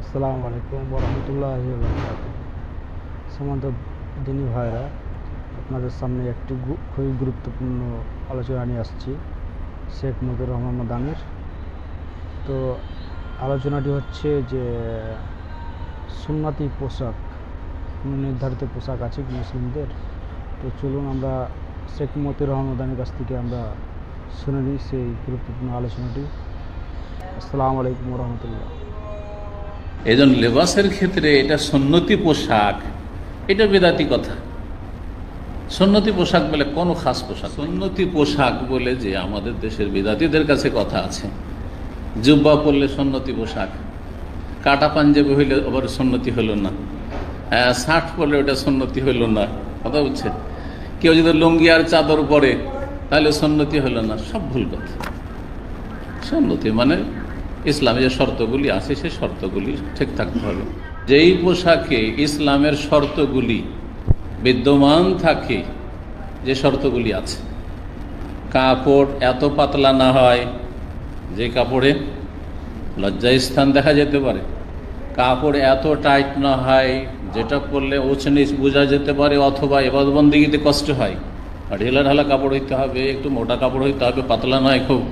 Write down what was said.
আসসালামু আলাইকুম বরহমতুল্লাহ সমান্ত দিনী ভাইরা, আপনাদের সামনে একটি খুবই গুরুত্বপূর্ণ আলোচনা নিয়ে আসছি, শেখ মুজিবুর রহমান মাদানির। তো আলোচনাটি হচ্ছে যে, সুন্নাতি পোশাক, কোনো নির্ধারিত পোশাক আছে মুসলিমদের? তো চলুন আমরা শেখ মতিউর রহমান কাছ থেকে আমরা শুনে নিই সেই গুরুত্বপূর্ণ আলোচনাটি। আসসালামু আলাইকুম রহমতুল্লাহ এই জন্য লেবাসের ক্ষেত্রে এটা সন্নতি পোশাক, এটা বেদাতি কথা। সন্নতি পোশাক বলে কোনো খাস পোশাক সন্নতি পোশাক বলে যে আমাদের দেশের বেদাতিদের কাছে কথা আছে। জুব্বা পরলে সন্নতি পোশাক, কাটা পাঞ্জাবি হইলে আবার সন্নতি হলো না। শার্ট পরলে ওটা সন্নতি হইল না। কথা বলছে কেউ যদি লুঙ্গি আর চাদর পরে, তাহলে সন্নতি হলো না। সব ভুল কথা। সন্নতি মানে ইসলামে যে শর্তগুলি আছে, সেই শর্তগুলি ঠিক থাকতে হবে। যেই পোশাকে ইসলামের শর্তগুলি বিদ্যমান থাকে, যে শর্তগুলি আছে, কাপড় এত পাতলা না হয় যে কাপড়ে লজ্জাস্থান দেখা যেতে পারে। কাপড় এত টাইট না হয় যেটা পরলে উচনিচ বোঝা যেতে পারে, অথবা এবাদবন্দিগিতে কষ্ট হয়। ঢিলা ঢালা কাপড় হইতে হবে, একটু মোটা কাপড় হইতে হবে, পাতলা নয় খুব।